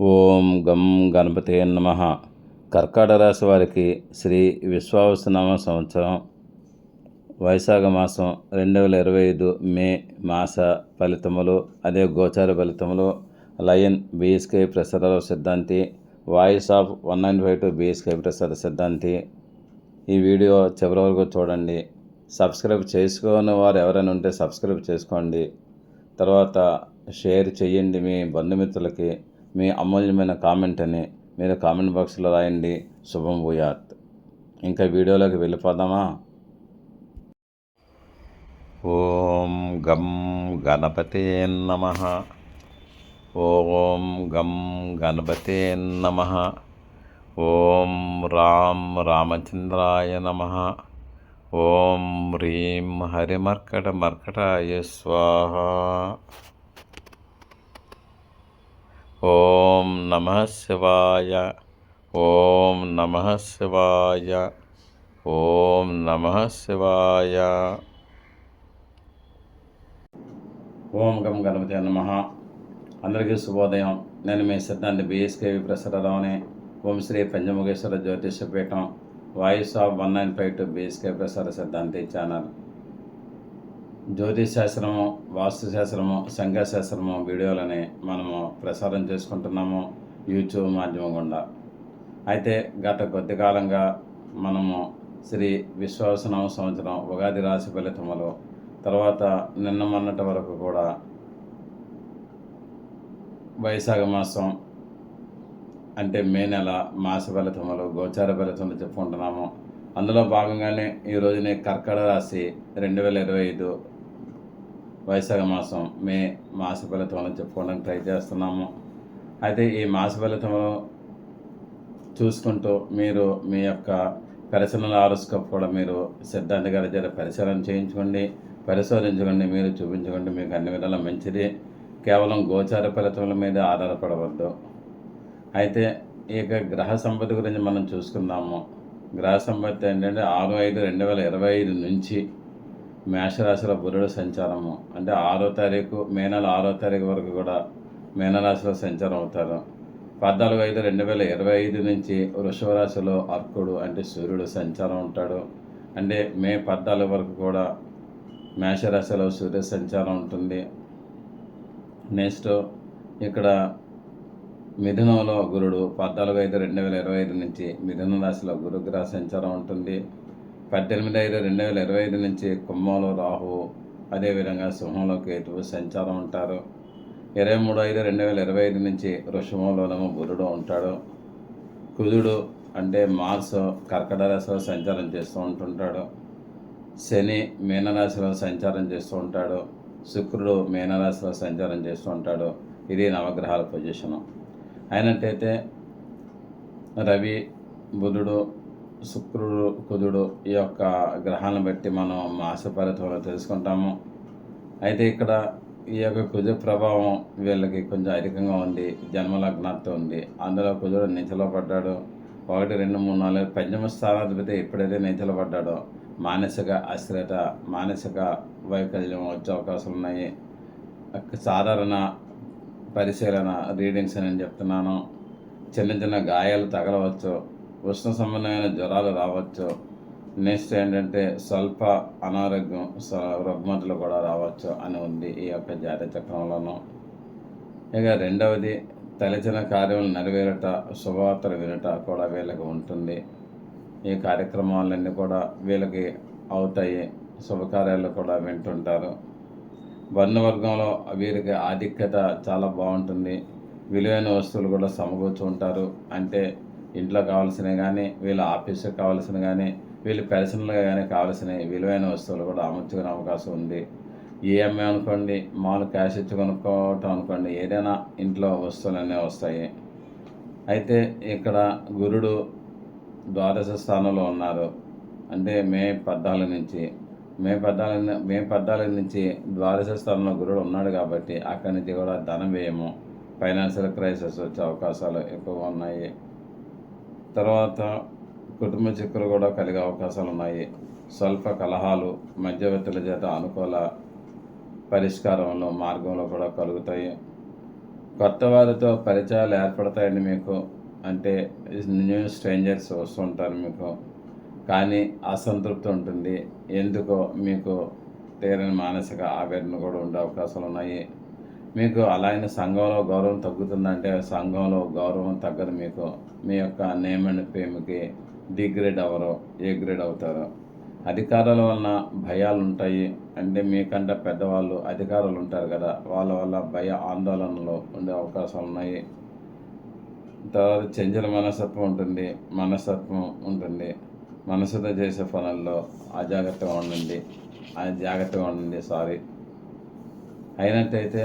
ఓం గం గణపతే నమ. కర్కాటక రాశి వారికి శ్రీ విశ్వావసనామ సంవత్సరం. వైశాఖ మాసం రెండు వేల ఇరవై ఐదు మే మాస ఫలితములు అదే గోచార ఫలితములు లయన్ బీఎస్కే ప్రసాదరావు సిద్ధాంతి voice of one nine five two BSK Prasada సిద్ధాంతి. ఈ వీడియో చివరి వరకు చూడండి. సబ్స్క్రైబ్ చేసుకోని వారు ఎవరైనా ఉంటే సబ్స్క్రైబ్ చేసుకోండి. తర్వాత షేర్ చేయండి మీ బంధుమిత్రులకి. మీ అమూల్యమైన కామెంట్ అని మీరు కామెంట్ బాక్స్లో రాయండి. శుభం భూయాత్. ఇంకా వీడియోలోకి వెళ్ళిపోదామా? ఓం గం గణపతే నమ. ఓం గం గణపతే నమ. ఓం రామ్ రామచంద్రాయ నమ. ఓం హ్రీం హరిమర్కట మర్కటాయ స్వాహ. ఓం నమ శివాయ ఓం నమ శివాయ ఓం నమ శివాయ ఓం గం గణపతి నమ అందరికీ శుభోదయం. నేను మీ సిద్ధాంతి BSKV ప్రసారరావుని Om Shri Panchamukheshwara Jyotisha Peetham voice of one nine five two BSK Prasada సిద్ధాంతి ఛానల్ జ్యోతిష్ శాస్త్రము వాస్తుశాస్త్రము సంఖ్యాశాస్త్రము వీడియోలని మనము ప్రసారం చేసుకుంటున్నాము యూట్యూబ్ మాధ్యమం గుండా. అయితే గత కొద్ది కాలంగా మనము శ్రీ విశ్వాసనామ సంవత్సరం ఉగాది రాశి ఫలితములు తర్వాత నిన్న మొన్నటి వరకు కూడా వైశాఖ మాసం అంటే మే నెల మాస ఫలితములు గోచార ఫలితములు చెప్పుకుంటున్నాము. అందులో భాగంగానే ఈ రోజునే కర్కట రాశి రెండు వేల ఇరవై ఐదు వైశాఖ మాసం మే మాస ఫలితములను చెప్పుకోవడానికి ట్రై చేస్తున్నాము. అయితే ఈ మాస ఫలితములు చూసుకుంటూ మీరు మీ యొక్క పరిశీలన ఆరోస్కోప్ కూడా మీరు సిద్ధాంత గారి దగ్గర పరిశీలన చేయించుకోండి. పరిశోధించుకోండి మీరు చూపించుకోండి మీకు అన్ని విధాల మంచిది. కేవలం గోచార ఫలితముల మీద ఆధారపడవద్దు. అయితే ఇక గ్రహ సంపత్తి గురించి మనం చూసుకుందాము. గ్రహ సంపత్తి ఏంటంటే ఆరు ఐదు రెండు వేల ఇరవై ఐదు నుంచి మేషరాశిలో బురుడు సంచారము. అంటే ఆరో తారీఖు మే నెల ఆరో తారీఖు వరకు కూడా మీనరాశిలో సంచారం అవుతారు. పద్నాలుగు ఐదు రెండు వేల ఇరవై ఐదు నుంచి వృషభ రాశిలో అర్కుడు అంటే సూర్యుడు సంచారం ఉంటాడు. అంటే మే పద్నాలుగు వరకు కూడా మేషరాశిలో సూర్య సంచారం ఉంటుంది. నెక్స్ట్ ఇక్కడ మిథునంలో గురుడు పద్నాలుగు ఐదు రెండు వేల ఇరవై ఐదు నుంచి మిథున రాశిలో గురుగ్రహ సంచారం ఉంటుంది. పద్దెనిమిది ఐదు రెండు వేల ఇరవై ఐదు నుంచి కుంభంలో రాహు అదేవిధంగా సింహంలో కేతువు సంచారం ఉంటారు. ఇరవై మూడు ఐదు రెండు వేల ఇరవై ఐదు నుంచి వృషభంలోనేమో బుధుడు ఉంటాడు. కుజుడు అంటే మార్స్ కర్కట రాశిలో సంచారం చేస్తూ ఉంటుంటాడు. శని మీనరాశిలో సంచారం చేస్తూ ఉంటాడు. శుక్రుడు మీనరాశిలో సంచారం చేస్తూ ఉంటాడు. ఇది నవగ్రహాల పొజిషను. అయినట్టయితే రవి బుధుడు శుక్రుడు కుజుడు ఈ యొక్క గ్రహాలను బట్టి మనం మాస ఫలితంలో తెలుసుకుంటాము. అయితే ఇక్కడ ఈ యొక్క కుజ ప్రభావం వీళ్ళకి కొంచెం అధికంగా ఉంది జన్మలగ్నాతో ఉంది. అందులో కుజుడు నిచలో పడ్డాడు. ఒకటి రెండు మూడు నాలుగు పంచమ స్థానాధిపతి ఎప్పుడైతే నిచలో పడ్డాడో మానసిక అస్థిరత మానసిక వైకల్యం వచ్చే అవకాశాలు ఉన్నాయి. సాధారణ పరిశీలన రీడింగ్స్ అని చెప్తున్నాను. చిన్న చిన్న గాయాలు తగలవచ్చు. ఉష్ణ సంబంధమైన జ్వరాలు రావచ్చు. నెక్స్ట్ ఏంటంటే స్వల్ప అనారోగ్యం రుగ్మతలు కూడా రావచ్చు అని ఉంది ఈ యొక్క జాతీయ చక్రంలోనూ. ఇక రెండవది తలచిన కార్యములు నెరవేరట శుభవార్తలు వినట కూడా వీళ్ళకి ఉంటుంది. ఈ కార్యక్రమాలన్నీ కూడా వీళ్ళకి అవుతాయి. శుభకార్యాలు కూడా వింటుంటారు. వర్ణవర్గంలో వీరికి ఆధిక్యత చాలా బాగుంటుంది. విలువైన వస్తువులు కూడా సమకూర్చు ఉంటారు అంటే ఇంట్లో కావాల్సిన కానీ వీళ్ళ ఆఫీస్కి కావాల్సిన కానీ వీళ్ళు పర్సనల్గా కానీ కావాల్సిన విలువైన వస్తువులు కూడా అమర్చుకునే అవకాశం ఉంది. ఈఎంఐ అనుకోండి మామూలు క్యాష్ ఇచ్చి కొనుక్కోవటం అనుకోండి ఏదైనా ఇంట్లో వస్తువులన్నీ వస్తాయి. అయితే ఇక్కడ గురుడు ద్వాదశ స్థానంలో ఉన్నారు. అంటే మే పద్నాలుగు నుంచి మే పద్నాలుగు మే పద్నాలుగు నుంచి ద్వాదశ స్థానంలో గురుడు ఉన్నాడు కాబట్టి అక్కడి నుంచి కూడా ధన వ్యయము ఫైనాన్షియల్ క్రైసిస్ వచ్చే అవకాశాలు ఎక్కువగా ఉన్నాయి. తర్వాత కుటుంబ చిక్కులు కూడా కలిగే అవకాశాలు ఉన్నాయి స్వల్ప కలహాలు మధ్యవర్తుల చేత అనుకూల పరిష్కారంలో మార్గంలో కూడా కలుగుతాయి. కొత్త వారితో పరిచయాలు ఏర్పడతాయండి మీకు. అంటే న్యూ స్ట్రేంజర్స్ వస్తుంటారు మీకు. కానీ అసంతృప్తి ఉంటుంది. ఎందుకో మీకు తీరని మానసిక ఆవేదన కూడా ఉండే అవకాశాలు ఉన్నాయి మీకు అలాగే సంఘంలో గౌరవం తగ్గుతుందంటే సంఘంలో గౌరవం తగ్గదు మీకు. మీ యొక్క నేమ్ అండ్ ఫేమ్కి డిగ్రేడ్ అవరు ఏ గ్రేడ్ అవుతారు. అధికారాల వలన భయాలు ఉంటాయి అంటే మీకంటే పెద్దవాళ్ళు అధికారులు ఉంటారు కదా వాళ్ళ వల్ల భయ ఆందోళనలు ఉండే అవకాశాలు ఉన్నాయి. తర్వాత చెంచల మనస్తత్వం ఉంటుంది మనస్తత్వం ఉంటుంది. మనసుతో చేసే పనుల్లో అజాగ్రత్తగా ఉండండి. అది జాగ్రత్తగా ఉండండి సారీ అయినట్టయితే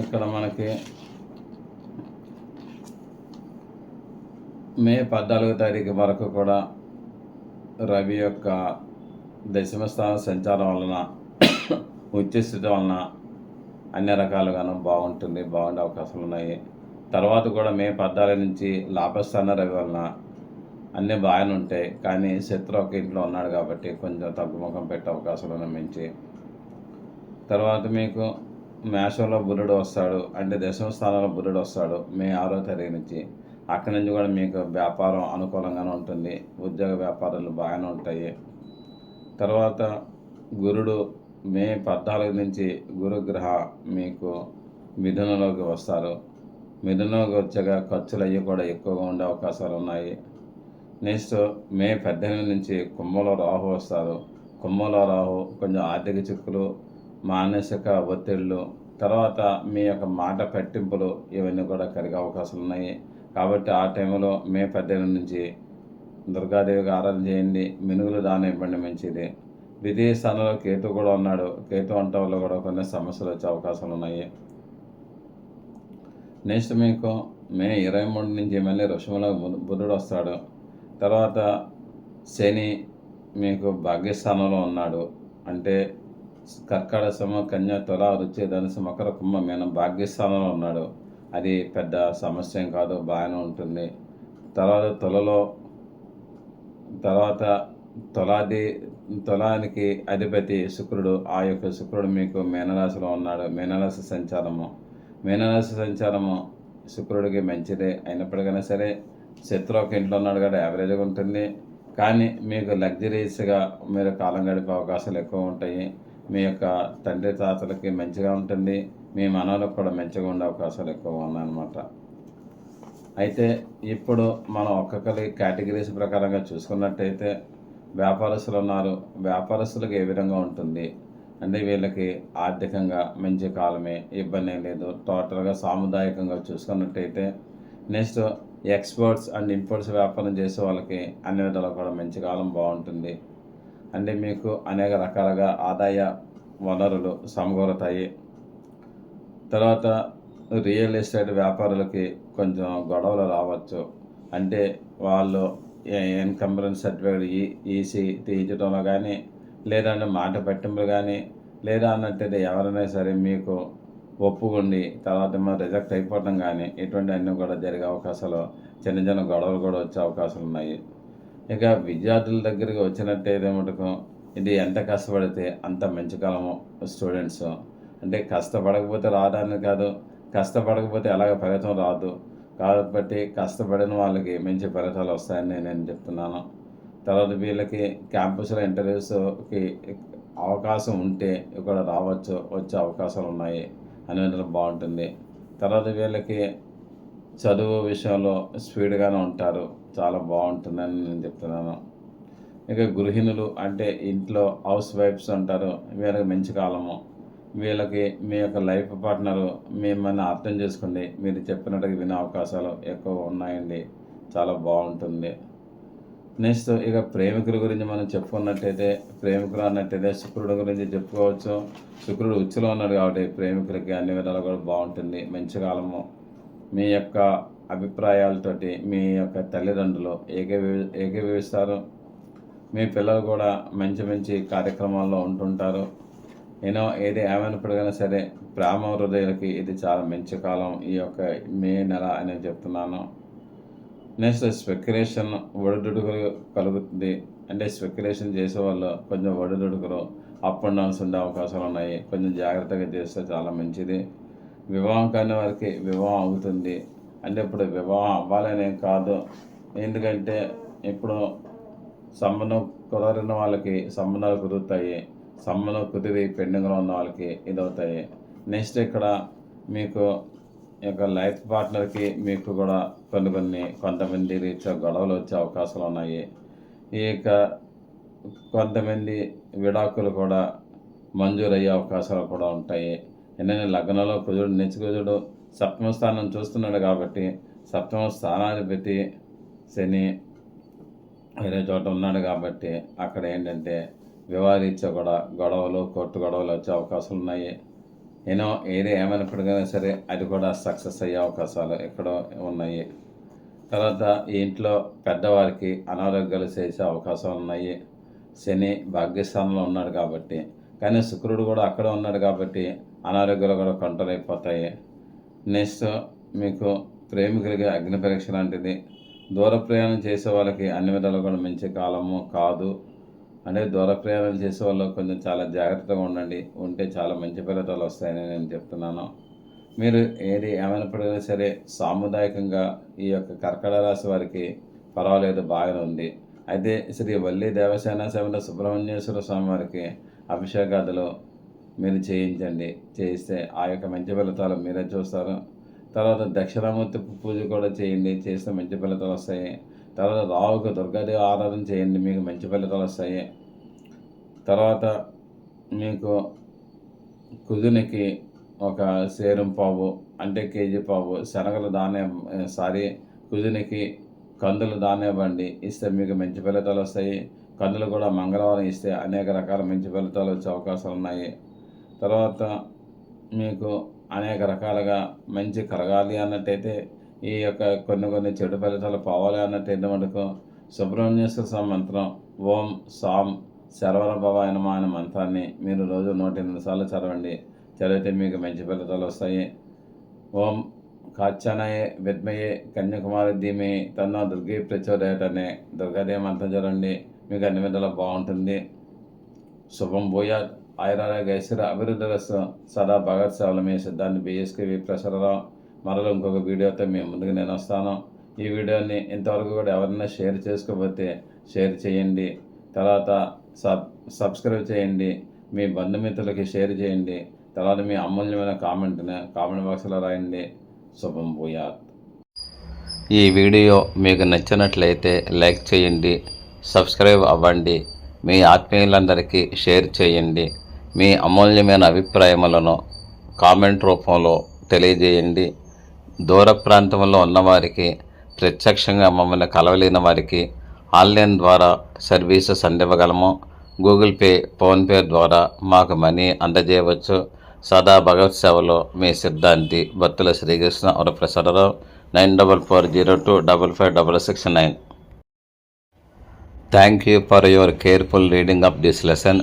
ఇక్కడ మనకి మే పద్నాలుగో తారీఖు వరకు కూడా రవి యొక్క దశమస్థాన సంచారం వలన ఉచ్చస్థితి వలన అన్ని రకాలుగాను బాగుంటుంది బాగుండే అవకాశాలు ఉన్నాయి. తర్వాత కూడా మే పద్నాలుగు నుంచి లాభస్థాన రవి వలన అన్నీ బాగానే ఉంటాయి. కానీ శత్రు ఒక ఇంట్లో ఉన్నాడు కాబట్టి కొంచెం తగ్గుముఖం పెట్టే అవకాశాలు మించి. తర్వాత మీకు మేషంలో బుధుడు వస్తాడు అంటే దశమ స్థానంలో బుధుడు వస్తాడు మే ఆరో తారీఖు నుంచి. అక్కడి నుంచి కూడా మీకు వ్యాపారం అనుకూలంగానే ఉంటుంది ఉద్యోగ వ్యాపారాలు బాగానే ఉంటాయి. తర్వాత గురుడు మే పద్నాలుగు నుంచి గురుగ్రహ మీకు మిథునంలోకి వస్తారు. మిథునంలోకి వచ్చాక ఖర్చులు అయ్యి కూడా ఎక్కువగా ఉండే అవకాశాలు ఉన్నాయి. నెక్స్ట్ మే పద్దెనిమిది నుంచి కుంభలో రాహు వస్తారు. కుంభలో రాహు కొంచెం ఆర్థిక చిక్కులు మానసిక ఒత్తిళ్ళు తర్వాత మీ యొక్క మాట పట్టింపులు ఇవన్నీ కూడా కలిగే అవకాశాలు ఉన్నాయి. కాబట్టి ఆ టైంలో మే పద్దెనిమిది నుంచి దుర్గాదేవికి ఆరాధన చేయండి. మినుగులు దానం ఇవ్వండి మంచిది. ద్వితీయ స్థానంలో కేతు కూడా ఉన్నాడు. కేతు వంట వల్ల కూడా కొన్ని సమస్యలు వచ్చే అవకాశాలు ఉన్నాయి. నెక్స్ట్ మీకు మే ఇరవై మూడు నుంచి మళ్ళీ ఋషములకు బుధుడు వస్తాడు. తర్వాత శని మీకు భాగ్యస్థానంలో ఉన్నాడు. అంటే కర్కాడ సమ కన్య తుల రుచి ధనుసు మకర కుంభ మీన భాగ్యస్థానంలో ఉన్నాడు. అది పెద్ద సమస్య ఏం కాదు బాగానే ఉంటుంది. తర్వాత తులలో తర్వాత తులాది తులానికి అధిపతి శుక్రుడు. ఆ యొక్క శుక్రుడు మీకు మీనరాశిలో ఉన్నాడు. మీనరాశి సంచారము. మీనరాశి సంచారము శుక్రుడికి మంచిదే. అయినప్పటికైనా సరే శత్రు ఒక ఇంట్లో ఉన్నాడు కదా యావరేజ్గా ఉంటుంది. కానీ మీకు లగ్జరీస్గా మీరు కాలం గడిపే అవకాశాలు ఎక్కువ ఉంటాయి. మీ యొక్క తండ్రి తాతలకి మంచిగా ఉంటుంది. మీ మనవలకు కూడా మంచిగా ఉండే అవకాశాలు ఎక్కువ ఉన్నాయన్నమాట. అయితే ఇప్పుడు మనం ఒక్కొక్కరి కేటగిరీస్ ప్రకారంగా చూసుకున్నట్టయితే వ్యాపారస్తులు ఉన్నారు. వ్యాపారస్తులకు ఏ విధంగా ఉంటుంది? అంటే వీళ్ళకి ఆర్థికంగా మంచి కాలమే ఇబ్బంది ఏం లేదు. టోటల్గా సాముదాయకంగా చూసుకున్నట్టయితే నెక్స్ట్ ఎక్స్పోర్ట్స్ అండ్ ఇంపోర్ట్స్ వ్యాపారం చేసే వాళ్ళకి అన్ని విధాలు కూడా మంచి కాలం బాగుంటుంది. అంటే మీకు అనేక రకాలుగా ఆదాయ వనరులు సమకూరుతాయి. తర్వాత రియల్ ఎస్టేట్ వ్యాపారులకి కొంచెం గొడవలు రావచ్చు. అంటే వాళ్ళు ఇన్కంబరెన్స్ సర్టిఫికేట్ ఈ ఈసీ తీయించడంలో కానీ లేదంటే మాట పట్టింపులు కానీ లేదా అన్నట్టయితే ఎవరైనా సరే మీకు ఒప్పుకుండి తర్వాత ఏమో రిజెక్ట్ అయిపోవడం కానీ ఇటువంటి అన్నీ కూడా జరిగే అవకాశాలు చిన్న చిన్న గొడవలు కూడా వచ్చే అవకాశాలు ఉన్నాయి ఇక విద్యార్థుల దగ్గరికి వచ్చినట్టయితే మటుకు ఇది ఎంత కష్టపడితే అంత మంచి కాలము స్టూడెంట్స్. అంటే కష్టపడకపోతే రావడానికి కాదు కష్టపడకపోతే ఎలాగ ఫలితం రాదు. కాబట్టి కష్టపడిన వాళ్ళకి మంచి ఫలితాలు వస్తాయని నేను చెప్తున్నాను. తర్వాత వీళ్ళకి క్యాంపస్లో ఇంటర్వ్యూస్కి అవకాశం ఉంటే ఇక్కడ రావచ్చు వచ్చే అవకాశాలు ఉన్నాయి అనేది బాగుంటుంది. తర్వాత వీళ్ళకి చదువు విషయంలో స్పీడ్గానే ఉంటారు. చాలా బాగుంటుందని నేను చెప్తున్నాను. ఇక గృహిణులు అంటే ఇంట్లో హౌస్ వైఫ్స్ అంటారు వీళ్ళకి మంచి కాలము. వీళ్ళకి మీ యొక్క లైఫ్ పార్ట్నరు మిమ్మల్ని అర్థం చేసుకోండి. మీరు చెప్పినట్టుగా వినే అవకాశాలు ఎక్కువ ఉన్నాయండి. చాలా బాగుంటుంది. నెక్స్ట్ ఇక ప్రేమికుల గురించి మనం చెప్పుకున్నట్టయితే ప్రేమికులు అన్నట్టయితే శుక్రుడు గురించి చెప్పుకోవచ్చు. శుక్రుడు ఉచ్చులో ఉన్నాడు కాబట్టి ప్రేమికులకి అన్ని విధాలు కూడా బాగుంటుంది. మంచి కాలము. మీ యొక్క అభిప్రాయాలతోటి మీ యొక్క తల్లిదండ్రులు ఏకీభవి ఏకీభవిస్తారు? మీ పిల్లలు కూడా మంచి మంచి కార్యక్రమాల్లో ఉంటుంటారు. నేను ఏది ఏమైనప్పటికైనా సరే ప్రేమ హృదయాలకి ఇది చాలా మంచి కాలం ఈ యొక్క మే నెల అని చెప్తున్నాను. నెక్స్ట్ స్పెక్యులేషన్ ఒడిదుడుకులు కలుగుతుంది అంటే స్పెక్యులేషన్ చేసే వాళ్ళు కొంచెం ఒడిదుడుకులు అప్ అండ్ డౌన్స్ ఉండే అవకాశాలు ఉన్నాయి. కొంచెం జాగ్రత్తగా చేస్తే చాలా మంచిది. వివాహం కాని వారికి వివాహం అవుతుంది. అంటే ఇప్పుడు వివాహం అవ్వాలనేం కాదు. ఎందుకంటే ఇప్పుడు సంబంధం కుదరిన వాళ్ళకి సంబంధాలు కుదురుతాయి. సంబంధం కుదిరి పెండింగ్లో ఉన్న వాళ్ళకి ఇదవుతాయి. నెక్స్ట్ ఇక్కడ మీకు ఈ యొక్క లైఫ్ పార్ట్నర్కి మీకు కూడా కొన్ని కొన్ని కొంతమంది రీత్యా గొడవలు వచ్చే అవకాశాలు ఉన్నాయి. ఈ యొక్క కొంతమంది విడాకులు కూడా మంజూరయ్యే అవకాశాలు కూడా ఉంటాయి. ఎందుకంటే లగ్నంలో కుజుడు నిత్యకుజుడు సప్తమ స్థానం చూస్తున్నాడు కాబట్టి సప్తమ స్థానాధిపతి శని వేరే చోట ఉన్నాడు కాబట్టి అక్కడ ఏంటంటే వివాహరీత్యా కూడా గొడవలు కోర్టు గొడవలు వచ్చే అవకాశాలు ఉన్నాయి. ఏనో ఏది ఏమైనప్పటికైనా సరే అది కూడా సక్సెస్ అయ్యే అవకాశాలు ఎక్కడో ఉన్నాయి. తర్వాత ఈ ఇంట్లో పెద్దవారికి అనారోగ్యాలు చేసే అవకాశాలు ఉన్నాయి. శని భాగ్యస్థానంలో ఉన్నాడు కాబట్టి కానీ శుక్రుడు కూడా అక్కడ ఉన్నాడు కాబట్టి అనారోగ్యాలు కూడా కంట్రోల్ అయిపోతాయి నెక్స్ట్ మీకు ప్రేమికులకి అగ్ని పరీక్ష లాంటిది. దూర ప్రయాణం చేసే వాళ్ళకి అన్ని విధాలు కూడా మంచి కాలము కాదు. అంటే దూర ప్రయాణాలు చేసే వాళ్ళు కొంచెం చాలా జాగ్రత్తగా ఉండండి. ఉంటే చాలా మంచి ఫలితాలు వస్తాయని నేను చెప్తున్నాను. మీరు ఏది ఏమైనప్పటికైనా సరే సాముదాయకంగా ఈ యొక్క కర్కట రాశి వారికి పర్వాలేదు బాగానే ఉంది. అయితే శ్రీ వల్లి దేవసేన సమేత సుబ్రహ్మణ్యేశ్వర స్వామి వారికి అభిషేకాదులు మీరు చేయించండి. చేయిస్తే ఆ యొక్క మంచి ఫలితాలు మీరే చూస్తారు. తర్వాత దక్షిణామూర్తి పూజ కూడా చేయండి. చేస్తే మంచి ఫలితాలు వస్తాయి. తర్వాత రావుకు దుర్గాదేవి ఆరాధన చేయండి. మీకు మంచి ఫలితాలు వస్తాయి. తర్వాత మీకు కుదునికి ఒక సేరం పావు అంటే కేజీ పావు శనగలు దానే సారీ కుదునికి కందులు దానివ్వండి ఇస్తే మీకు మంచి ఫలితాలు వస్తాయి. కందులు కూడా మంగళవారం ఇస్తే అనేక రకాల మంచి ఫలితాలు వచ్చే అవకాశాలు ఉన్నాయి. తర్వాత మీకు అనేక రకాలుగా మంచి కలగాలి అన్నట్టయితే ఈ యొక్క కొన్ని కొన్ని చెడు ఫలితాలు పోవాలి అన్నట్టయితే మటుకు సుబ్రహ్మణ్యేశ్వర స్వామి మంత్రం ఓం సాం శరవణ భవాయనమ అనే మంత్రాన్ని మీరు రోజు నూట ఎనిమిది సార్లు చదవండి. చదివితే మీకు మంచి ఫలితాలు వస్తాయి. ఓం కాచనయే విద్మయే కన్యాకుమారి ధీమే తన్న దుర్గే ప్రచోదయటనే అనే దుర్గాదేవి మంత్రం చదవండి. మీకు అన్ని విధాలు బాగుంటుంది. శుభం భూయాత్. ఆయన ఐశ్వర్య అభివృద్ధి సదా భగత్ సేవలు మీ బిఎస్కేవి ప్రసరరావు. మరలో ఇంకొక వీడియోతో మీ ముందుకు నేను వస్తాను. ఈ వీడియోని ఇంతవరకు కూడా ఎవరైనా షేర్ చేసుకోకపోతే షేర్ చేయండి. తర్వాత సబ్ సబ్స్క్రైబ్ చేయండి. మీ బంధుమిత్రులకి షేర్ చేయండి. తర్వాత మీ అమూల్యమైన కామెంట్ని కామెంట్ బాక్స్లో రాయండి. శుభం భూయాత్. ఈ వీడియో మీకు నచ్చినట్లయితే లైక్ చేయండి సబ్స్క్రైబ్ అవ్వండి. మీ ఆత్మీయులందరికీ షేర్ చేయండి. మీ అమూల్యమైన అభిప్రాయములను కామెంట్ రూపంలో తెలియజేయండి. దూర ప్రాంతంలో ఉన్నవారికి ప్రత్యక్షంగా మమ్మల్ని కలవలేని వారికి ఆన్లైన్ ద్వారా సర్వీసెస్ అందివ్వగలము. గూగుల్ పే ఫోన్పే ద్వారా మాకు మనీ అందజేయవచ్చు. సదా భగవత్ సేవలో మీ సిద్ధాంతి భక్తుల Srikrishna Varaprasadarao nine double four zero two double five double six nine. Thank you for your careful reading of this lesson.